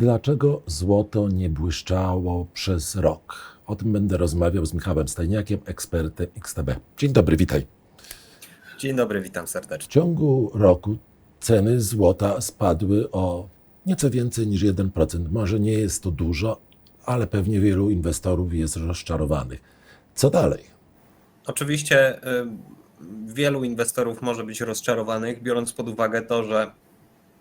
Dlaczego złoto nie błyszczało przez rok? O tym będę rozmawiał z Michałem Stajniakiem, ekspertem XTB. Dzień dobry, witaj. Dzień dobry, witam W serdecznie. ciągu roku ceny złota spadły o nieco więcej niż 1%. Może nie jest to dużo, ale pewnie wielu inwestorów jest rozczarowanych. Co dalej? Oczywiście y, wielu inwestorów może być rozczarowanych, biorąc pod uwagę to, że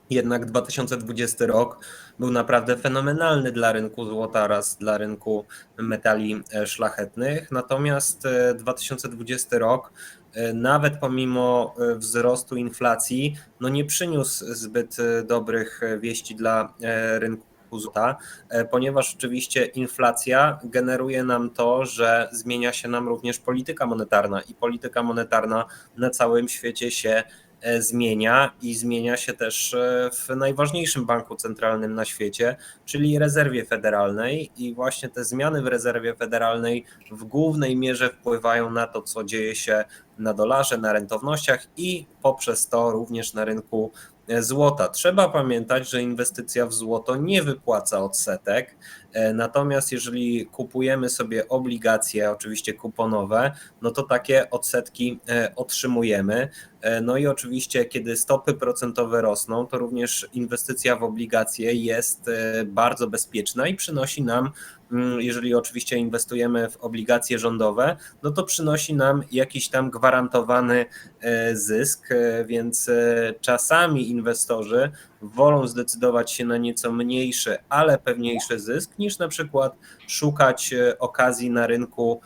jednak 2020 rok był naprawdę fenomenalny dla rynku złota oraz dla rynku metali e, szlachetnych. Natomiast e, 2020 rok, e, nawet pomimo e, wzrostu inflacji, no nie przyniósł zbyt e, dobrych e, wieści dla e, rynku złota, e, ponieważ oczywiście inflacja generuje nam to, że zmienia się nam również polityka monetarna i polityka monetarna na całym świecie się e, zmienia i zmienia się też e, w najważniejszym banku centralnym na świecie, czyli rezerwie federalnej i właśnie te zmiany w rezerwie federalnej w głównej mierze wpływają na to, co dzieje się na dolarze, na rentownościach i poprzez to również na rynku e, złota. Trzeba pamiętać, że inwestycja w złoto nie wypłaca odsetek, e, natomiast jeżeli kupujemy sobie obligacje, oczywiście kuponowe, no to takie odsetki e, otrzymujemy. E, No i oczywiście, kiedy stopy procentowe rosną, to również inwestycja w obligacje jest e, bardzo bezpieczna i przynosi nam, mm, jeżeli oczywiście inwestujemy w obligacje rządowe, no to przynosi nam jakiś tam gwarantowany e, zysk, więc czasami inwestorzy wolą zdecydować się na nieco mniejszy, ale pewniejszy zysk, niż na przykład szukać okazji na rynku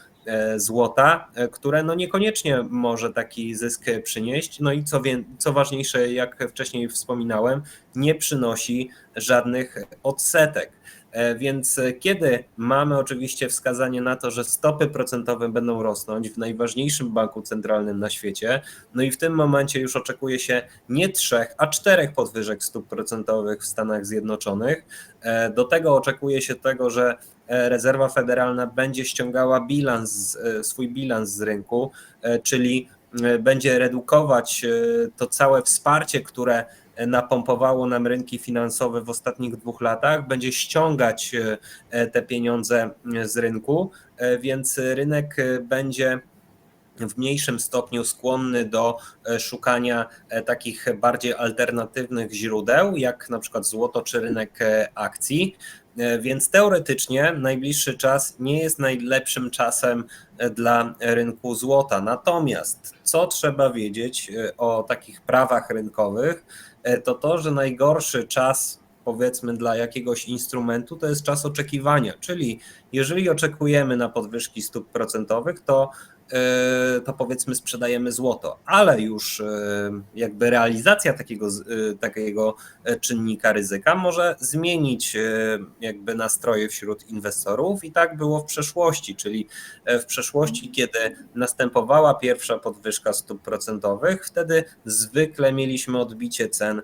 złota, e, które no niekoniecznie może taki zysk przynieść. No i co, wie, co ważniejsze, jak wcześniej wspominałem, nie przynosi żadnych odsetek. E, Więc e, kiedy mamy oczywiście wskazanie na to, że stopy procentowe będą rosnąć w najważniejszym banku centralnym na świecie, no i w tym momencie już oczekuje się nie trzech, a czterech podwyżek stóp procentowych w Stanach Zjednoczonych. E, Do tego oczekuje się tego, że e, rezerwa federalna będzie ściągała bilans, e, swój bilans z rynku, e, czyli e, będzie redukować e, to całe wsparcie, które napompowało nam rynki finansowe w ostatnich dwóch latach, będzie ściągać e, te pieniądze e, z rynku, e, więc rynek e, będzie w mniejszym stopniu skłonny do e, szukania e, takich bardziej alternatywnych źródeł, jak na przykład złoto czy rynek e, akcji. E, Więc teoretycznie najbliższy czas nie jest najlepszym czasem e, dla rynku złota. Natomiast co trzeba wiedzieć e, o takich prawach rynkowych, to to, że najgorszy czas powiedzmy dla jakiegoś instrumentu to jest czas oczekiwania, czyli jeżeli oczekujemy na podwyżki stóp procentowych, to to powiedzmy sprzedajemy złoto, ale już e, jakby realizacja takiego, e, takiego e, czynnika ryzyka może zmienić e, jakby nastroje wśród inwestorów i tak było w przeszłości, czyli e, w przeszłości, kiedy następowała pierwsza podwyżka stóp procentowych, wtedy zwykle mieliśmy odbicie cen e,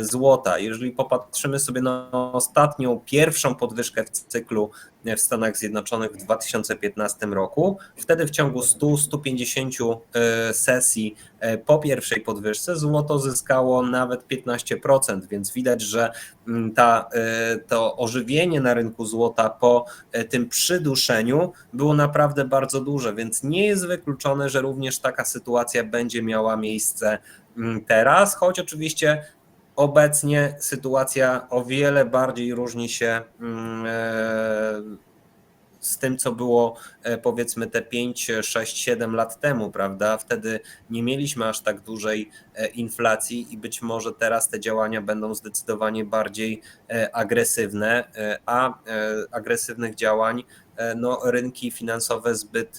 złota. Jeżeli popatrzymy sobie na ostatnią, pierwszą podwyżkę w cyklu w Stanach Zjednoczonych w 2015 roku, wtedy w ciągu 100-150 e, sesji e, po pierwszej podwyżce złoto zyskało nawet 15%, więc widać, że mm, ta, e, to ożywienie na rynku złota po e, tym przyduszeniu było naprawdę bardzo duże, więc nie jest wykluczone, że również taka sytuacja będzie miała miejsce mm, teraz, choć oczywiście Obecnie sytuacja o wiele bardziej różni się mm, e, z tym, co było e, powiedzmy te 5, 6, 7 lat temu, prawda? Wtedy nie mieliśmy aż tak dużej e, inflacji i być może teraz te działania będą zdecydowanie bardziej agresywne, a agresywnych działań no, rynki finansowe zbyt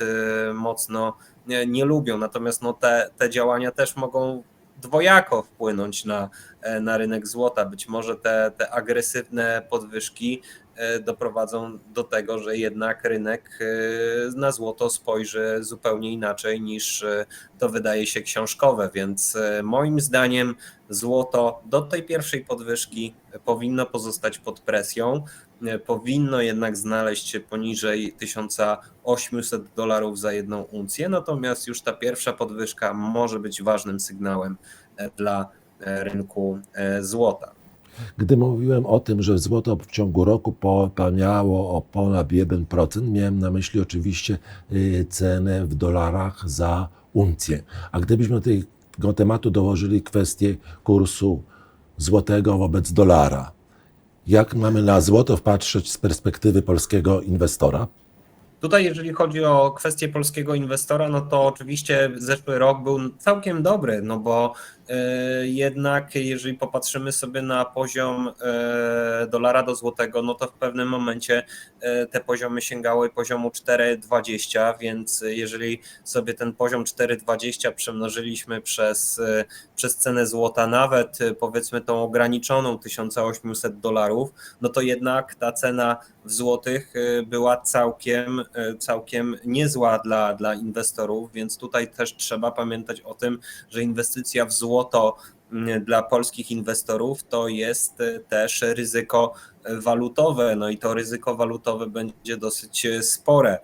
mocno nie, nie lubią. Natomiast no, te, te działania też mogą dwojako wpłynąć na, e, na rynek złota. Być może te, te agresywne podwyżki doprowadzą do tego, że jednak rynek e, na złoto spojrzy zupełnie inaczej niż e, to wydaje się książkowe. Więc e, moim zdaniem złoto do tej pierwszej podwyżki powinno pozostać pod presją. E, Powinno jednak znaleźć się poniżej 1800 dolarów za jedną uncję, natomiast już ta pierwsza podwyżka może być ważnym sygnałem e, dla e, rynku e, złota. Gdy mówiłem o tym, że złoto w ciągu roku potaniało o ponad 1%, miałem na myśli oczywiście y, cenę w dolarach za uncję. A gdybyśmy do tego tematu dołożyli kwestię kursu złotego wobec dolara, jak mamy na złoto patrzeć z perspektywy polskiego inwestora? Tutaj, jeżeli chodzi o kwestię polskiego inwestora, no to oczywiście zeszły rok był całkiem dobry, no bo jednak jeżeli popatrzymy sobie na poziom e, dolara do złotego, no to w pewnym momencie e, te poziomy sięgały poziomu 4,20, więc jeżeli sobie ten poziom 4,20 przemnożyliśmy przez, e, przez cenę złota, nawet e, powiedzmy tą ograniczoną 1800 dolarów, no to jednak ta cena w złotych była całkiem, całkiem niezła dla, dla inwestorów, więc tutaj też trzeba pamiętać o tym, że inwestycja w złoto y, dla polskich inwestorów to jest y, też ryzyko walutowe, no i to ryzyko walutowe będzie dosyć y, spore.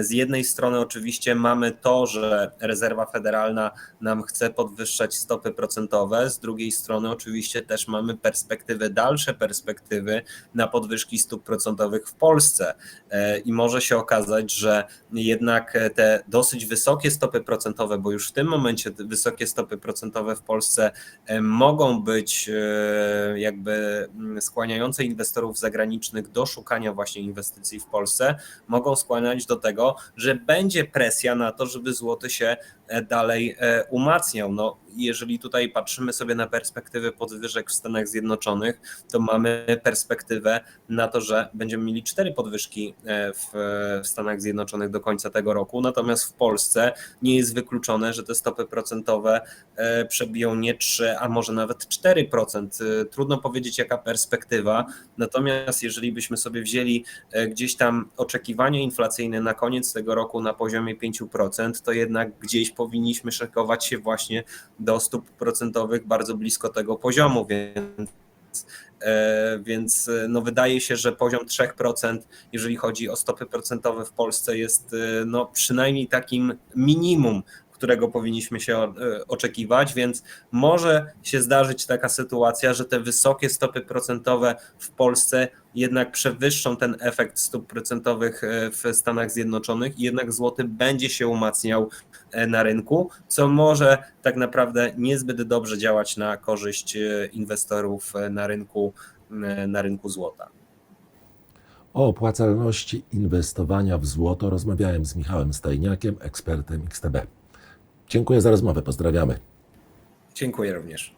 Z jednej strony oczywiście mamy to, że rezerwa federalna nam chce podwyższać stopy procentowe, z drugiej strony oczywiście też mamy perspektywy, dalsze perspektywy na podwyżki stóp procentowych w Polsce E, i może się okazać, że jednak te dosyć wysokie stopy procentowe, bo już w tym momencie wysokie stopy procentowe w Polsce e, mogą być e, jakby skłaniające inwestorów zagranicznych do szukania właśnie inwestycji w Polsce, mogą skłaniać do tego, że będzie presja na to, żeby złoty się dalej e, umacniał. No, jeżeli tutaj patrzymy sobie na perspektywy podwyżek w Stanach Zjednoczonych, to mamy perspektywę na to, że będziemy mieli cztery podwyżki e, w, Stanach Zjednoczonych do końca tego roku, natomiast w Polsce nie jest wykluczone, że te stopy procentowe e, przebiją nie 3, a może nawet 4%. E, Trudno powiedzieć jaka perspektywa, natomiast jeżeli byśmy sobie wzięli e, gdzieś tam oczekiwania inflacyjne na koniec tego roku na poziomie 5%, to jednak gdzieś powinniśmy szykować się właśnie do stóp procentowych bardzo blisko tego poziomu, więc E, Więc e, no wydaje się, że poziom 3%, jeżeli chodzi o stopy procentowe w Polsce, jest e, no przynajmniej takim minimum, którego powinniśmy się e, oczekiwać, więc może się zdarzyć taka sytuacja, że te wysokie stopy procentowe w Polsce jednak przewyższą ten efekt stóp procentowych e, w Stanach Zjednoczonych i jednak złoty będzie się umacniał e, na rynku, co może tak naprawdę niezbyt dobrze działać na korzyść inwestorów na rynku, na rynku złota. O opłacalności inwestowania w złoto rozmawiałem z Michałem Stajniakiem, ekspertem XTB. Dziękuję za rozmowę, pozdrawiamy. Dziękuję również.